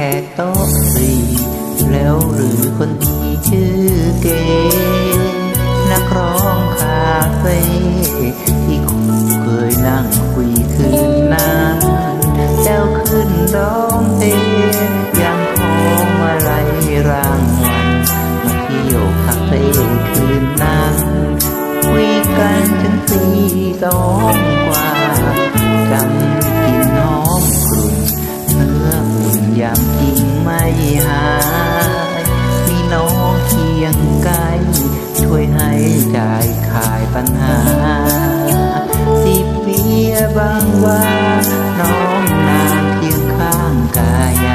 แกโต๊ะสี่แล้วหรือคนดีชื่อเก๋นักร้องคาเฟ่ที่คุณเคยนั่งคุยคืนนั้นแจ้วขึ้นร้องเพลงยังคงมะไรรางวัลมาเที่ยวคาเฟ่คืนนั้นคุยกันจนงสี่สอง เนื้ออุ่นยามจริงไม่หาย มีน้องเคียงไกลช่วยให้จ่ายขายปัญหา สิเปียบางว่าน้องนางเคียงข้างกาย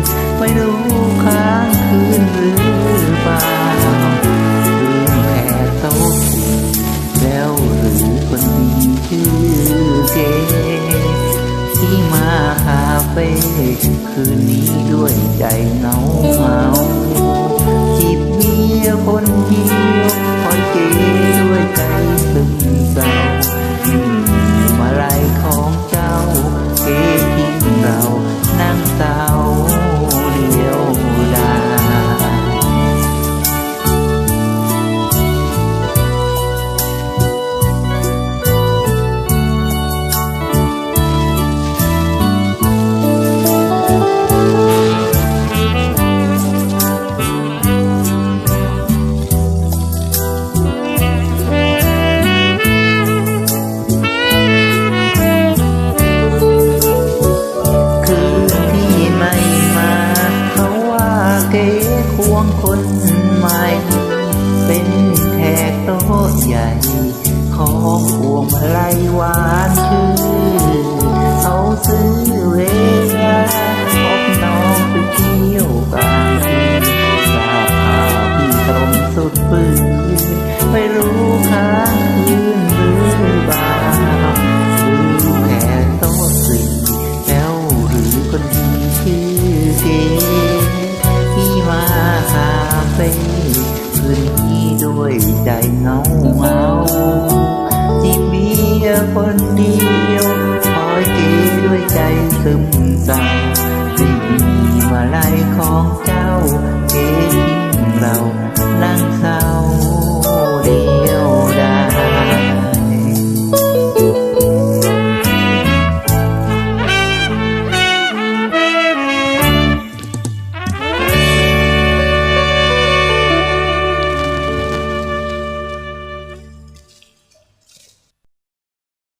น ไม่รู้ค้างคืนหรือเปล่าลืมแผ่โต๊ะแล้วหรือคนดีชื่อเกที่มาคาเฟ่คืนนี้ด้วยใจเหงา ควงคนใหม่ เป็นแขกโต๊ะใหญ่ ของพวงมาลัยหวานชื่นเขาซื้อเวลาพบน้องไปเที่ยวกลางคืนทราบข่าวพี่ตรงสุดปืน คนเดียวคอยตีด้วยใจซึม